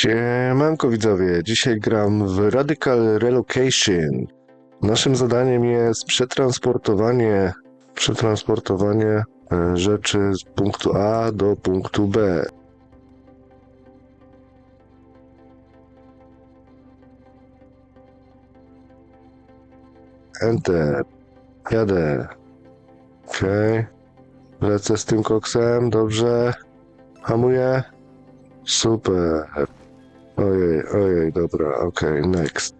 Siemanko widzowie, dzisiaj gram w Radical Relocation. Naszym zadaniem jest przetransportowanie, przetransportowanie e, rzeczy z punktu A do punktu B. Enter. Jadę. Okej. Lecę z tym koksem, dobrze. Hamuję. Super. Ojej, ojej, dobra, okej, next.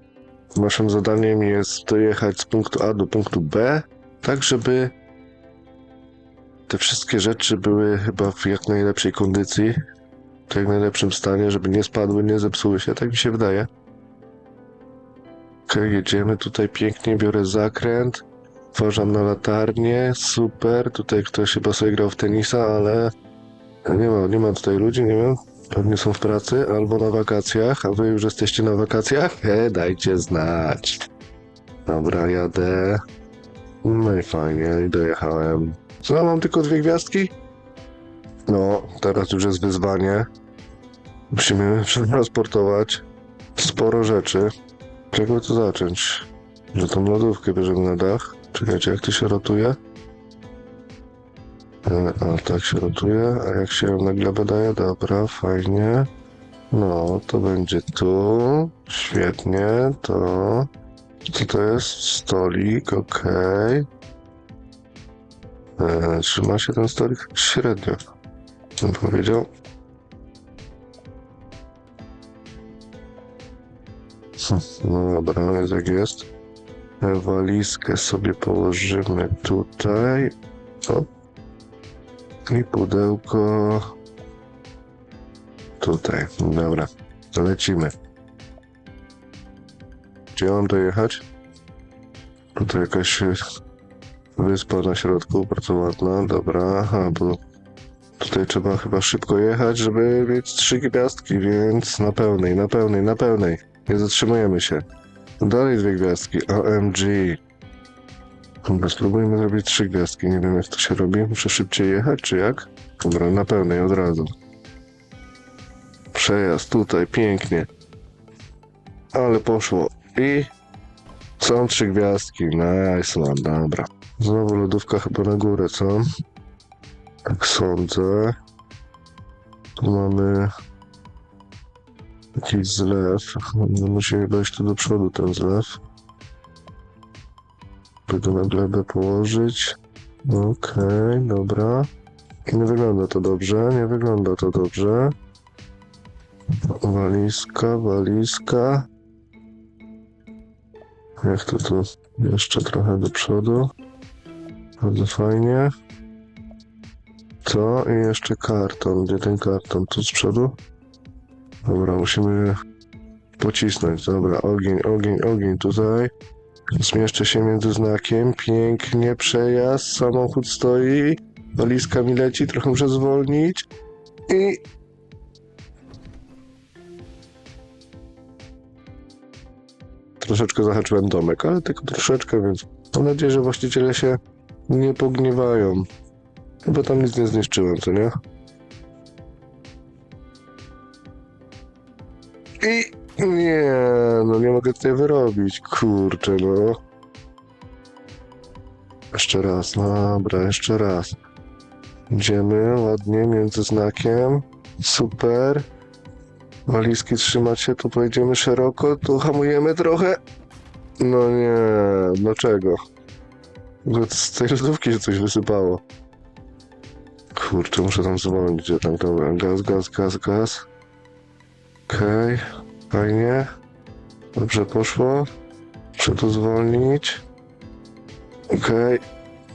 Naszym zadaniem jest dojechać z punktu A do punktu B, tak żeby te wszystkie rzeczy były chyba w jak najlepszej kondycji, w jak najlepszym stanie, żeby nie spadły, nie zepsuły się, tak mi się wydaje. Okej, jedziemy tutaj pięknie, biorę zakręt, wważam na latarnię, super, tutaj ktoś chyba sobie grał w tenisa, ale nie ma, nie ma tutaj ludzi, nie wiem, Pewnie są w pracy albo na wakacjach, a wy już jesteście na wakacjach? He, dajcie znać. Dobra, jadę. No i fajnie, i dojechałem. Co, mam tylko dwie gwiazdki? No, teraz już jest wyzwanie. Musimy przetransportować sporo rzeczy. Czego tu zacząć? Że tą lodówkę bierzemy na dach. Czekajcie, jak to się rotuje? A tak się rotuje, a jak się na glebę? Dobra, fajnie. No, to będzie tu. Świetnie, to... Co to jest? Stolik, okej. E, Trzyma się ten stolik? Średnio. Bym powiedział. Hm, No dobra, jest jak jest. Walizkę sobie położymy tutaj. O, i pudełko tutaj. Dobra, to lecimy. Gdzie mam dojechać? Tutaj jakaś wyspa na środku, bardzo ładna. Dobra, aha, bo tutaj trzeba chyba szybko jechać, żeby mieć trzy gwiazdki, więc na pełnej, na pełnej, na pełnej. Nie zatrzymujemy się. Dalej dwie gwiazdki. OMG. Dobra, spróbujmy zrobić trzy gwiazdki. Nie wiem jak to się robi. Muszę szybciej jechać, czy jak? Dobra, na pełnej od razu. Przejazd tutaj, pięknie. Ale poszło. I są trzy gwiazdki. Nice one, dobra. Znowu lodówka chyba na górę, co? Tak sądzę. Tu mamy jakiś zlew. No, Musimy dojść tu do przodu ten zlew. By go na glebę położyć. Okej, dobra. Nie wygląda to dobrze, nie wygląda to dobrze. Walizka, walizka. Jak to tu? Jeszcze trochę do przodu. Bardzo fajnie. Co? I jeszcze karton. Gdzie ten karton? Tu z przodu? Dobra, musimy pocisnąć. Dobra, ogień, ogień, ogień tutaj. Zmieszczę się między znakiem. Pięknie, przejazd. Samochód stoi. Walizka mi leci, trochę muszę zwolnić. I... Troszeczkę zahaczyłem domek, ale tylko troszeczkę, więc mam nadzieję, że właściciele się nie pogniewają. Chyba tam nic nie zniszczyłem, co nie? I... Nie, no nie mogę tutaj wyrobić, kurczę, no. Jeszcze raz, dobra, jeszcze raz. Idziemy ładnie między znakiem. Super. Walizki trzymać się, tu pojedziemy szeroko, tu hamujemy trochę. No nie, dlaczego? Z tej lodówki się coś wysypało. Kurczę, muszę tam zwolnić, tam, dobra, gaz, gaz, gaz, gaz. Okej, fajnie. Dobrze poszło. Muszę tu zwolnić. Okej.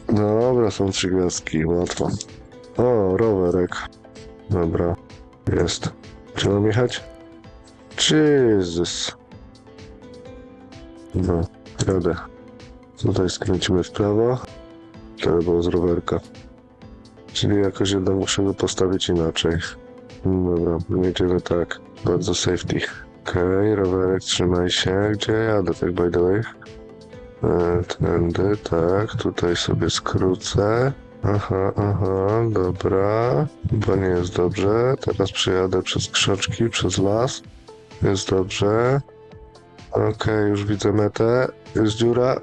Dobra, są trzy gwiazdki, łatwo. O, rowerek. Dobra, jest. Czy mam jechać? Jezus. No, jadę. Tutaj skręcimy w prawo. To było z rowerka. Czyli jakoś jednak musimy postawić inaczej. Dobra, jedziemy tak. Bardzo safety. Okej, rowerek, trzymaj się. Gdzie jadę, tak by the way? Tędy, tak. Tutaj sobie skrócę. Aha, aha, dobra. Bo nie jest dobrze. Teraz przejadę przez krzaczki, przez las. Jest dobrze. Okej, już widzę metę. Jest dziura.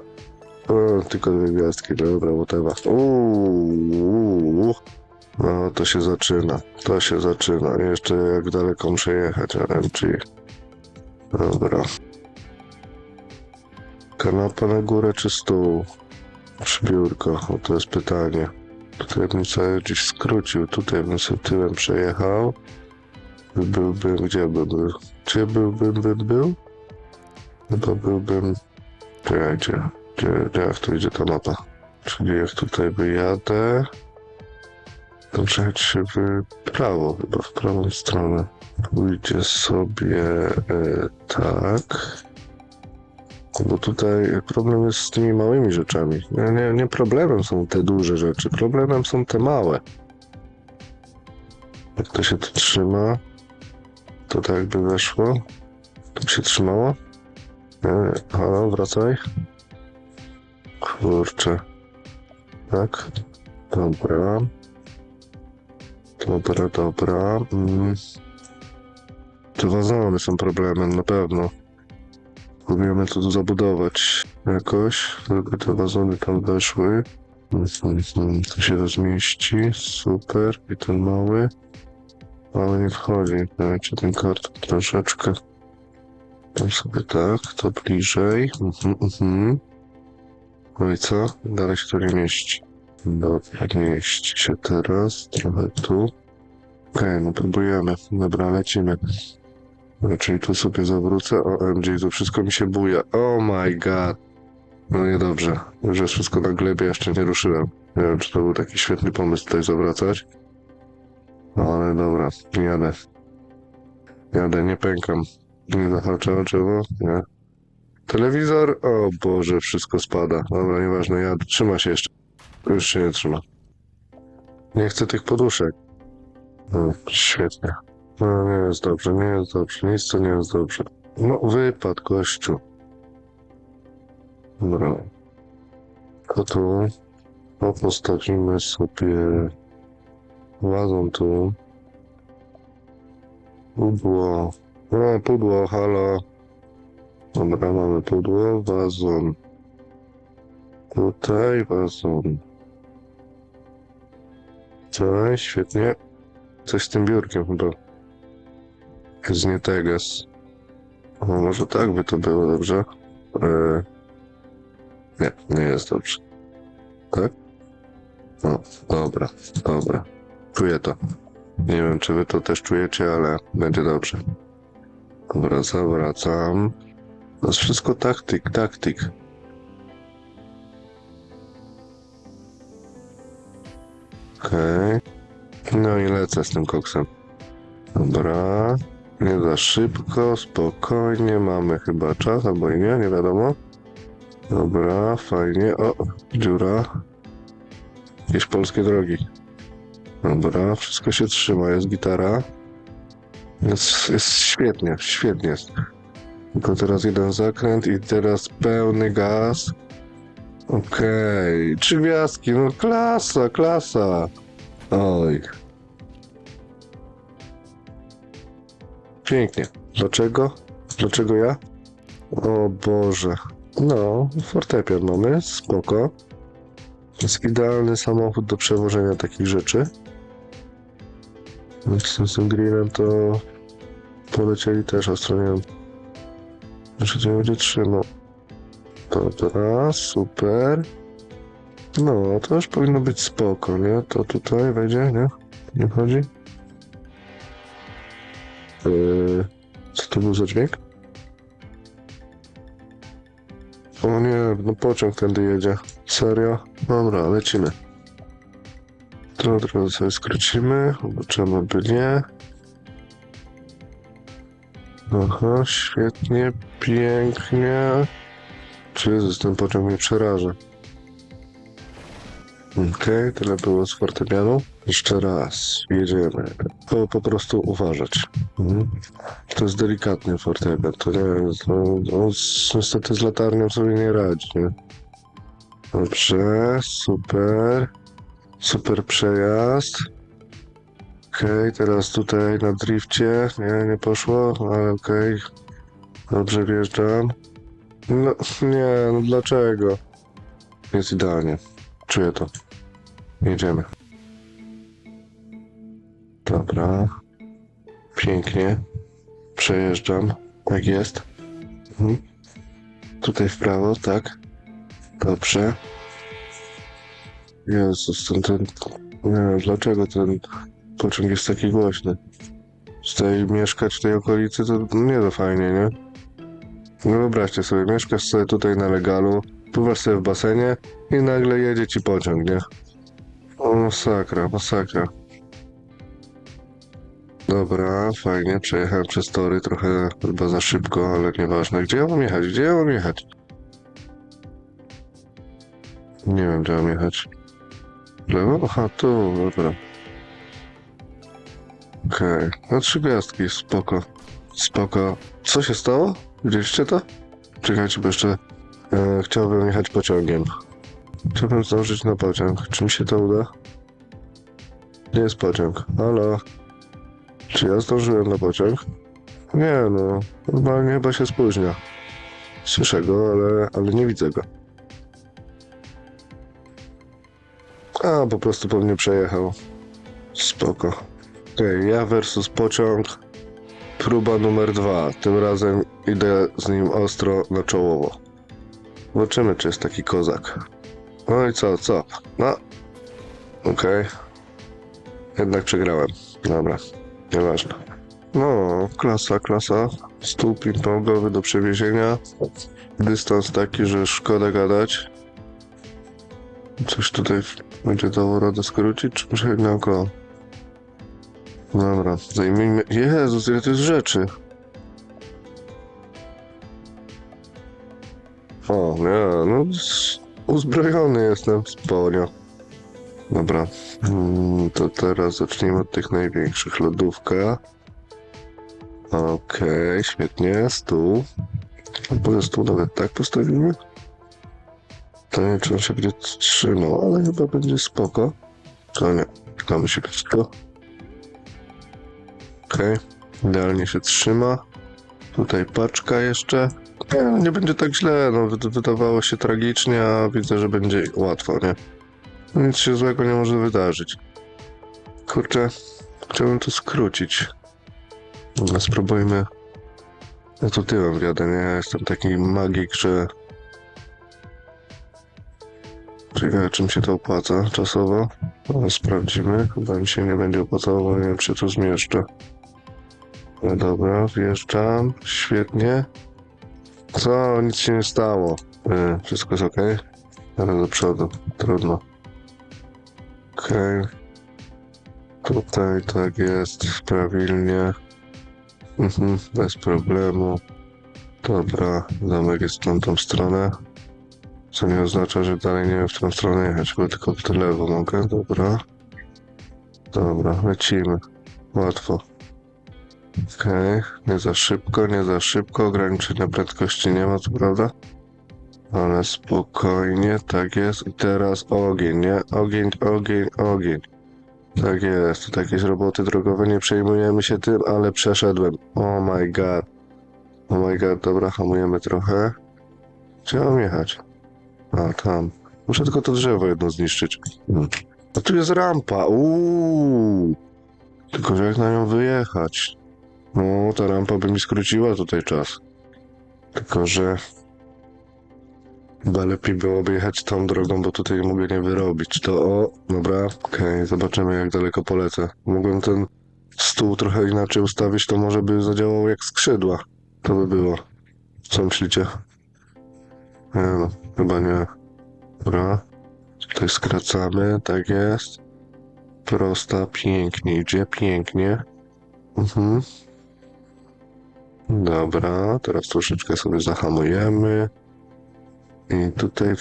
O, tylko dwie gwiazdki, dobra, whatever. Uuu. No, to się zaczyna. To się zaczyna. Jeszcze jak daleko muszę jechać, RMG. Dobra. Kanapa na górę czy stół? Czy biurko? O, to jest pytanie. Tutaj bym sobie gdzieś skrócił. Tutaj bym sobie tyłem przejechał. Byłbym, gdzie by był? Gdzie byłbym, bym był? Chyba byłbym... Czekajcie. Gdzie, gdzie jak tu idzie ta mapa? Czyli jak tutaj wyjadę... To przejechać się w prawo, chyba w prawą stronę. Pójdzie sobie e, tak. Bo tutaj problem jest z tymi małymi rzeczami. Nie, nie, nie problemem są te duże rzeczy, problemem są te małe. Jak to się to trzyma, to tak jakby weszło. To by się trzymało? Nie. Halo, wracaj. Kurczę. Tak? Dobra. Dobra, dobra. Mm. Te wazony są problemem, na pewno. Próbujemy to zabudować jakoś, żeby te wazony tam weszły. To się rozmieści, super. I ten mały. Mały nie wchodzi. Dajcie ten kart troszeczkę. Tam sobie tak, to bliżej. Mhm, mhm. No i co? Dalej się to nie mieści. Dobra, mieści się teraz. Trochę tu. Okej, no próbujemy. Dobra, lecimy. Czyli tu sobie zawrócę. O, MJ, to wszystko mi się buja. Oh my god. No niedobrze. Jest wszystko na glebie, jeszcze nie ruszyłem. Nie wiem, czy to był taki świetny pomysł tutaj zawracać. No ale dobra, jadę. Jadę, nie pękam. Nie zahaczę o? Nie. Telewizor? O Boże, wszystko spada. Dobra, nieważne, jadę. Trzyma się jeszcze. Już się nie trzyma. Nie chcę tych poduszek. No, świetnie. No, nie jest dobrze, nie jest dobrze. Nic to nie jest dobrze. No, wypad, gościu. Dobra. To tu. To postawimy sobie wazon tu. Pudło. No, pudło, halo. Dobra, mamy pudło, wazon. Tutaj wazon. Tutaj, świetnie. Coś z tym biurkiem chyba. Z nie teges. O, może tak by to było, dobrze? E... Nie, nie jest dobrze. Tak? No, dobra, dobra. Czuję to. Nie wiem, czy wy to też czujecie, ale będzie dobrze. Dobra, zawracam. To jest wszystko taktyk, taktyk. Okej. No i lecę z tym koksem. Dobra. Nie za szybko, spokojnie, mamy chyba czas, albo nie, nie wiadomo. Dobra, fajnie. O, dziura. Jakieś polskie drogi. Dobra, wszystko się trzyma, jest gitara. Jest, jest świetnie, świetnie. Tylko teraz jeden zakręt i teraz pełny gaz. Okej, trzy gwiazdki, no klasa, klasa. Oj. Pięknie. Dlaczego? Dlaczego ja? O Boże. No, fortepian mamy, spoko. Jest idealny samochód do przewożenia takich rzeczy. Z tym, grillem to polecieli też ostro, nie wiem. Czy to nie będzie trzymał. Dobra, super. No, to już powinno być spoko, nie? To tutaj wejdzie, nie? Nie wchodzi? Yy, co to był za dźwięk? O nie, no pociąg tędy jedzie. Serio? Dobra, lecimy. To od razu sobie skrócimy, zobaczymy by nie. Aha, świetnie, pięknie. Jezus, ten pociąg mnie przeraża. Okej, tyle było z fortepianu. Jeszcze raz, jedziemy. To po prostu uważać. Mhm. To jest delikatny fortepian, to nie to, z, niestety z latarnią sobie nie radzi, nie? Dobrze, super. Super przejazd. Okej, teraz tutaj na drifcie. Nie, nie poszło, ale okej. Dobrze wjeżdżam. No, nie, no dlaczego? Jest idealnie. Czuję to. Jedziemy. Dobra. Pięknie. Przejeżdżam. Jak jest. Mhm. Tutaj w prawo, tak. Dobrze. Jezus, ten, ten... Nie wiem, dlaczego ten pociąg jest taki głośny. Tutaj mieszkać w tej okolicy to nie to fajnie, nie? No wyobraźcie sobie, mieszkasz sobie tutaj na legalu, pływasz sobie w basenie i nagle jedzie ci pociąg, nie? Masakra, masakra. Dobra, fajnie, przejechałem przez tory trochę chyba za szybko, ale nieważne. Gdzie ja mam jechać? Gdzie ja mam jechać? Nie wiem, gdzie mam jechać. Lewo? Aha, tu, dobra. Okej, no trzy gwiazdki, spoko. Spoko. Co się stało? Widzieliście to? Czekajcie, bo jeszcze e, chciałbym jechać pociągiem. Chciałbym zdążyć na pociąg. Czy mi się to uda? Gdzie jest pociąg? Halo? Czy ja zdążyłem na pociąg? Nie no, normalnie chyba się spóźnia. Słyszę go, ale, ale nie widzę go. A, po prostu po mnie przejechał. Spoko. Okej, ja versus pociąg. Próba numer dwa. Tym razem idę z nim ostro na czołowo. Zobaczymy, czy jest taki kozak. No i co, co? No. Okej. Jednak przegrałem. Dobra. Nieważne. No, klasa, klasa. Stół ping-pongowy do przewiezienia. Dystans taki, że szkoda gadać. Coś tutaj będzie dało radę skrócić, czy muszę naokoło? Dobra, zajmijmy... Jezus, ile to jest rzeczy. O, nie, no uzbrojony jestem sporo. Dobra, mm, to teraz zacznijmy od tych największych. Lodówka. Okej, świetnie, stół. Bo stół nawet tak postawimy? To nie czy on się będzie trzymał, ale chyba będzie spoko. To nie, musi być to. Okej, idealnie się trzyma. Tutaj paczka jeszcze. Nie, no nie będzie tak źle, no wy- wydawało się tragicznie, a widzę, że będzie łatwo, nie? Nic się złego nie może wydarzyć. Kurczę, chciałbym to skrócić. Spróbujmy. Ja tu tyłem wjadę, nie? Ja jestem taki magik, że... Ciekawe, czym się to opłaca czasowo. No, sprawdzimy. Chyba mi się nie będzie opłacało, bo nie wiem, czy tu zmieszczę. No dobra, wjeżdżam. Świetnie. Co? Nic się nie stało. E, wszystko jest ok? Ale do przodu. Trudno. Okej. Tutaj tak jest. Prawilnie. Mhm, bez problemu. Dobra, zamek jest w tamtą stronę. Co nie oznacza, że dalej nie wiem, w którą stronę jechać, bo tylko w lewo mogę. Dobra. Dobra, lecimy. Łatwo. Okej, nie za szybko, nie za szybko. Ograniczenia prędkości nie ma, co prawda? Ale spokojnie, tak jest. I teraz ogień, nie? Ogień, ogień, ogień. Tak jest, to jakieś roboty drogowe, nie przejmujemy się tym, ale przeszedłem. Oh my god. Oh my god, dobra, hamujemy trochę. Gdzie mam jechać? A, tam. Muszę tylko to drzewo jedno zniszczyć. Hmm. A tu jest rampa, uuu. Tylko, jak na nią wyjechać? No, ta rampa by mi skróciła tutaj czas. Tylko, że chyba lepiej byłoby jechać tą drogą, bo tutaj mogę nie wyrobić. To o, dobra, okej, zobaczymy jak daleko polecę. Mogłem ten stół trochę inaczej ustawić, to może by zadziałało jak skrzydła. To by było. Co myślicie? Nie no, chyba nie. Dobra. Tutaj skracamy, tak jest. Prosta, pięknie idzie, pięknie. Mhm. Dobra, teraz troszeczkę sobie zahamujemy. I tutaj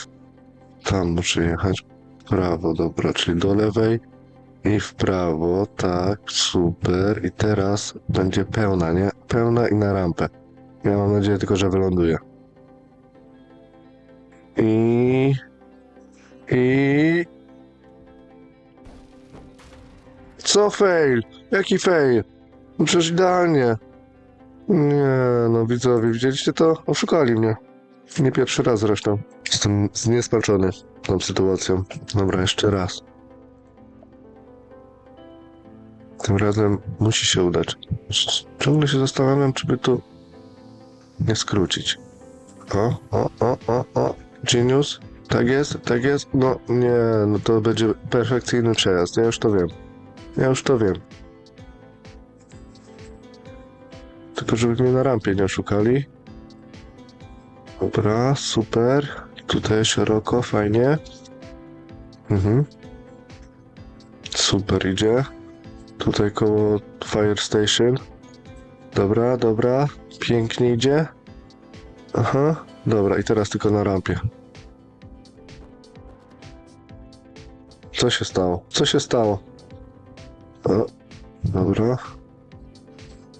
tam muszę jechać w prawo, dobra, czyli do lewej i w prawo, tak, super. I teraz będzie pełna, nie? Pełna i na rampę. Ja mam nadzieję tylko, że wyląduję. I... I... Co fail? Jaki fail? No Przecież idealnie. Nie, no widzowie, widzieliście to? Oszukali mnie. Nie pierwszy raz zresztą. Jestem zniesmaczony tą sytuacją. Dobra, jeszcze raz. Tym razem musi się udać. Ciągle się zastanawiam, czy by tu nie skrócić. O, o, o, o, o. Genius. Tak jest, tak jest. No nie, no to będzie perfekcyjny przejazd. Ja już to wiem. Ja już to wiem. Tylko żeby mnie na rampie nie oszukali. Dobra, super. Tutaj szeroko, fajnie. Mhm. Super idzie. Tutaj koło Fire Station. Dobra, dobra. Pięknie idzie. Aha. Dobra, i teraz tylko na rampie. Co się stało? Co się stało? O, dobra.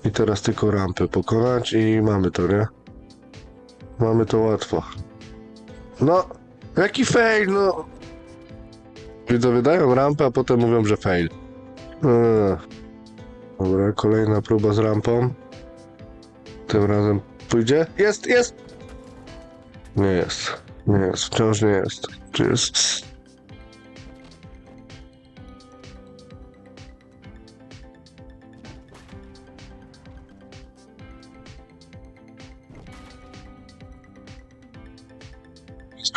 I teraz tylko rampę pokonać i mamy to, nie? Mamy to łatwo. No, jaki fail, no! Widzowie dają rampę, a potem mówią, że fail. Eee. Dobra, kolejna próba z rampą. Tym razem pójdzie. Jest, jest! Nie jest. Nie jest, wciąż nie jest. Czy jest?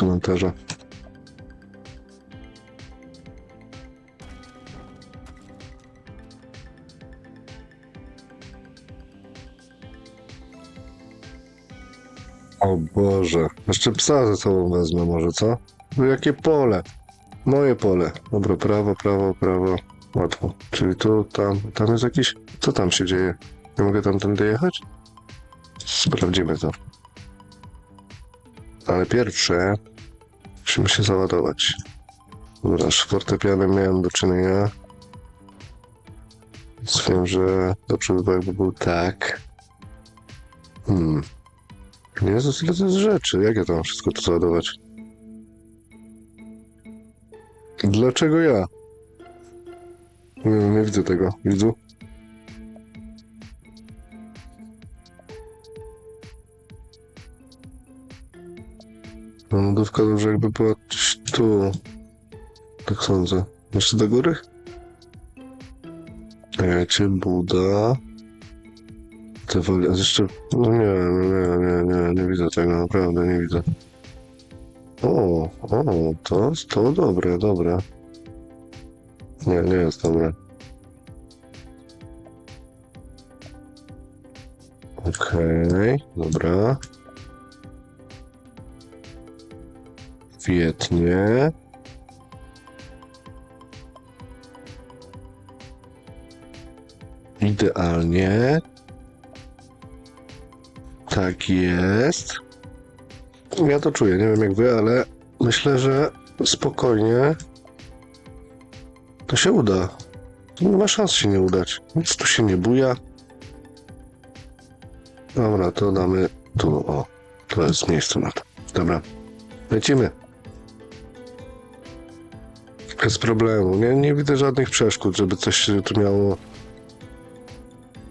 Komentarza. O Boże. Jeszcze psa ze sobą wezmę może, co? No jakie pole? Moje pole. Dobra, prawo, prawo, prawo. Łatwo. Czyli tu, tam, tam jest jakiś... Co tam się dzieje? Nie mogę tamtędy jechać? Sprawdzimy to. Ale pierwsze... Musimy się załadować. Dobra, z fortepianem miałem do czynienia. Więc wiem, że dobrze by było, jakby był tak. Hmm. Jezus, ile to jest rzeczy. Jak ja tam wszystko to załadować? Dlaczego ja? Nie, nie widzę tego. Widzu? No, dobrze jakby była tu. Tak sądzę. Jeszcze do góry? Wiecie, Buda. Te woli... jeszcze... No nie, no nie, nie, nie, nie widzę tego, naprawdę nie widzę. O, o, to, to dobre, dobre. Nie, nie jest dobre. Okej, dobra. Świetnie. Idealnie. Tak jest. Ja to czuję, nie wiem jak wy, ale myślę, że spokojnie to się uda. Nie ma szans się nie udać. Nic tu się nie buja. Dobra, to damy tu, o. To jest miejsce na to. Dobra. Lecimy. Bez problemu. Nie, nie widzę żadnych przeszkód, żeby coś się tu miało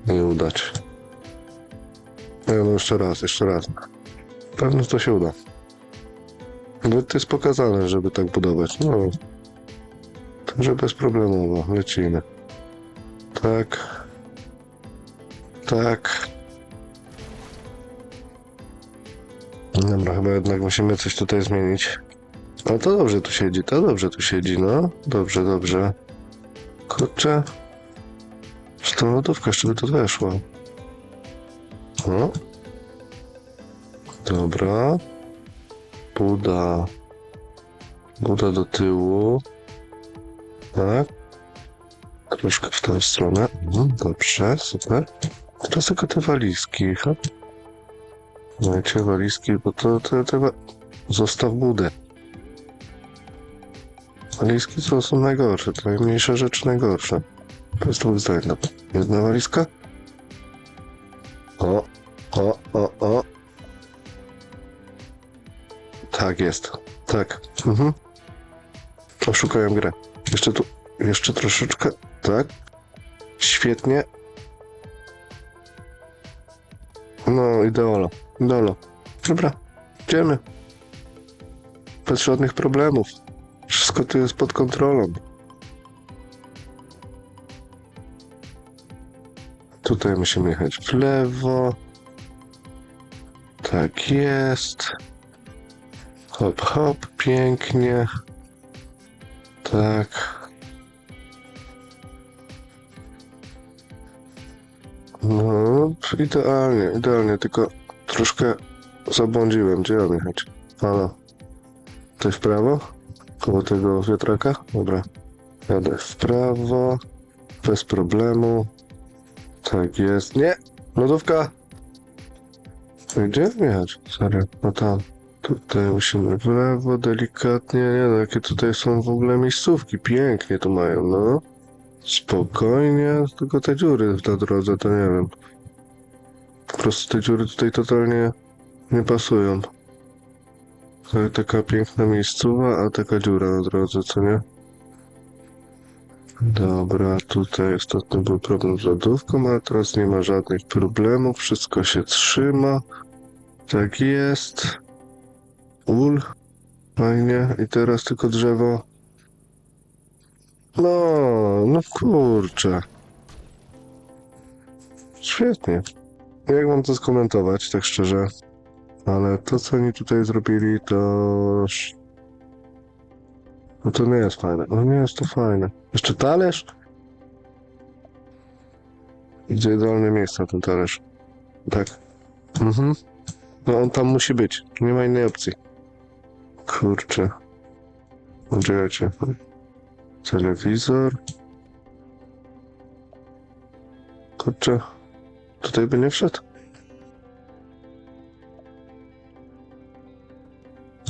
nie udać. No jeszcze raz, jeszcze raz. Pewnie to się uda. No to jest pokazane, żeby tak budować. No. Także bezproblemowo. Lecimy. Tak. Tak. Dobra, chyba jednak musimy coś tutaj zmienić. A to dobrze tu siedzi, to dobrze tu siedzi, no. Dobrze, dobrze. Kurczę. Czy tą lodówkę jeszcze by to weszła? O. Dobra. Buda. Buda do tyłu. Tak. Troszkę w tę stronę. Mhm, dobrze, super. Teraz tylko te walizki. Hop. Dajcie walizki, bo to, to, to, Zostaw budę. Walizki co są najgorsze, to najmniejsze rzeczy najgorsze. To jest zdań. Dobra. Jedna walizka. O, o, o, o. Tak jest. Tak. Mhm. Oszukałem grę. Jeszcze tu, jeszcze troszeczkę. Tak. Świetnie. No, ideolo. Ideolo. Dobra, idziemy. Bez żadnych problemów. Wszystko tu jest pod kontrolą. Tutaj musimy jechać w lewo. Tak jest. Hop, hop, pięknie. Tak. No, idealnie, idealnie, tylko troszkę zabłądziłem. Gdzie mam jechać? Halo. Tutaj w prawo? Koło tego wiatraka? Dobra. Jadę w prawo. Bez problemu. Tak jest. Nie! Lodówka! Gdzie jechać? Serio? No tam. Tutaj musimy w lewo, delikatnie. Nie no, jakie tutaj są w ogóle miejscówki. Pięknie to mają, no. Spokojnie, tylko te dziury na drodze, to nie wiem. Po prostu te dziury tutaj totalnie nie pasują. Taka piękna miejscowa, a taka dziura na drodze, co nie? Dobra, tutaj ostatnio był problem z lodówką, ale teraz nie ma żadnych problemów, wszystko się trzyma. Tak jest. Ul. Fajnie. I teraz tylko drzewo. No, no kurczę. Świetnie. Jak mam to skomentować, tak szczerze? Ale to, co oni tutaj zrobili, to... No to nie jest fajne. No nie jest to fajne. Jeszcze talerz? Gdzie idealne miejsce ten talerz? Tak. Mhm. No on tam musi być. Nie ma innej opcji. Kurczę. Poczekajcie. Telewizor. Kurczę. Tutaj by nie wszedł.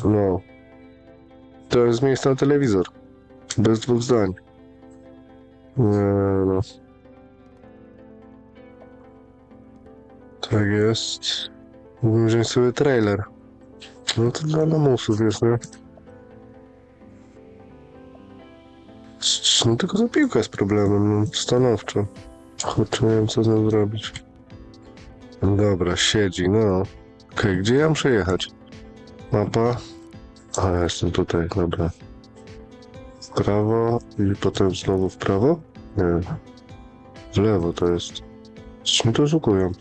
No. To jest miejsce na telewizor. Bez dwóch zdań. Nie no. Tak jest. Mógłbym wziąć sobie trailer. No to dla lamusów jest, nie? No tylko ta piłka jest problemem, no, stanowczo. Kurczę, nie wiem co z nią zrobić. Dobra, siedzi, no. Okej, gdzie ja muszę jechać? Mapa. A, ja jestem tutaj, dobra. W prawo i potem znowu w prawo? Nie. W lewo to jest. Coś mi to oszukują.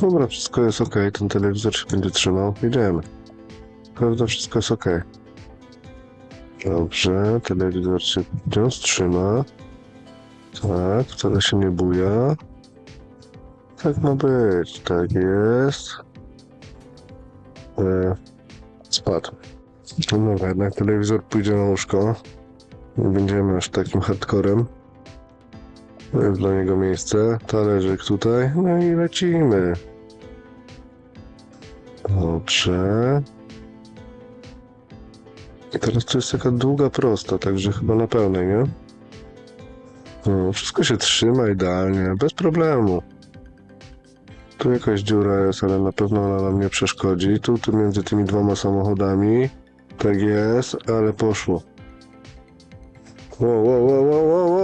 Dobra, wszystko jest ok, ten telewizor się będzie trzymał. Idziemy. Prawda, wszystko jest ok. Dobrze, telewizor się wciąż trzyma. Tak, wcale się nie buja. Tak ma być, tak jest. E, spadł. No jednak telewizor pójdzie na łóżko. Nie będziemy aż takim hardcorem. Jest dla niego miejsce. Talerzyk tutaj. No i lecimy. Dobrze. I teraz to jest taka długa prosta, także chyba na pełnej, nie? No, wszystko się trzyma idealnie, bez problemu. Tu jakaś dziura jest, ale na pewno ona nam nie przeszkodzi. Tu, tu między tymi dwoma samochodami. Tak jest, ale poszło. Wow, wow, wow, wow, wow,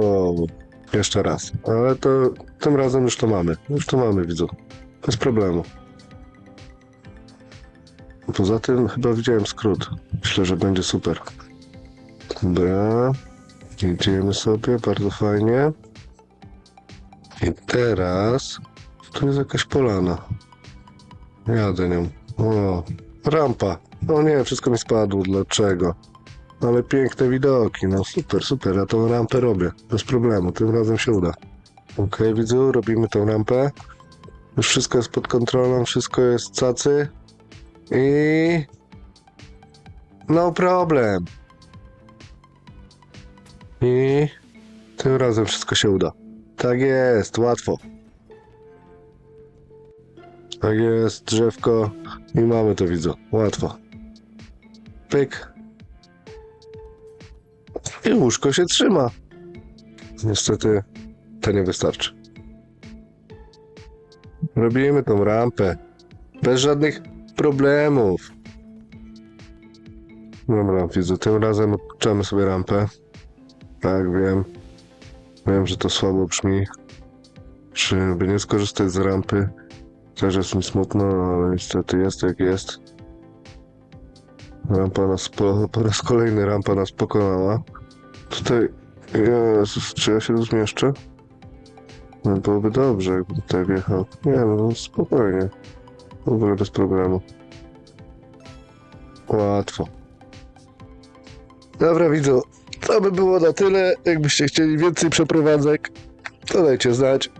wow. Jeszcze raz. Ale to tym razem już to mamy. Już to mamy, widzę. Bez problemu. Poza tym chyba widziałem skrót. Myślę, że będzie super. Dobra. Idziemy sobie, bardzo fajnie. I teraz tu jest jakaś polana. Jadę nią. O, rampa. O nie, wszystko mi spadło. Dlaczego? Ale piękne widoki. No super, super. Ja tą rampę robię. Bez problemu. Tym razem się uda. Okej, widzu, robimy tą rampę. Już wszystko jest pod kontrolą, wszystko jest cacy. I... No problem. I... Tym razem wszystko się uda. Tak jest, łatwo. Tak jest, drzewko. I mamy to, widzę. Łatwo. Pyk. I łóżko się trzyma. Niestety, to nie wystarczy. Robimy tą rampę. Bez żadnych problemów. Dobra, widzę, tym razem odpuszczamy sobie rampę. Tak, wiem. Wiem, że to słabo brzmi. Żeby nie skorzystać z rampy. Też jest mi smutno, ale niestety jest jak jest. Rampa nas po, po raz kolejny rampa nas pokonała. Tutaj. Jezus, czy ja się tu zmieszczę? No byłoby dobrze, jakby tutaj wjechał. Nie no, spokojnie. W ogóle bez problemu. Łatwo. Dobra, widzu. To by było na tyle. Jakbyście chcieli więcej przeprowadzek, to dajcie znać.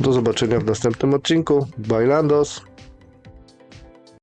Do zobaczenia w następnym odcinku. Bailandos.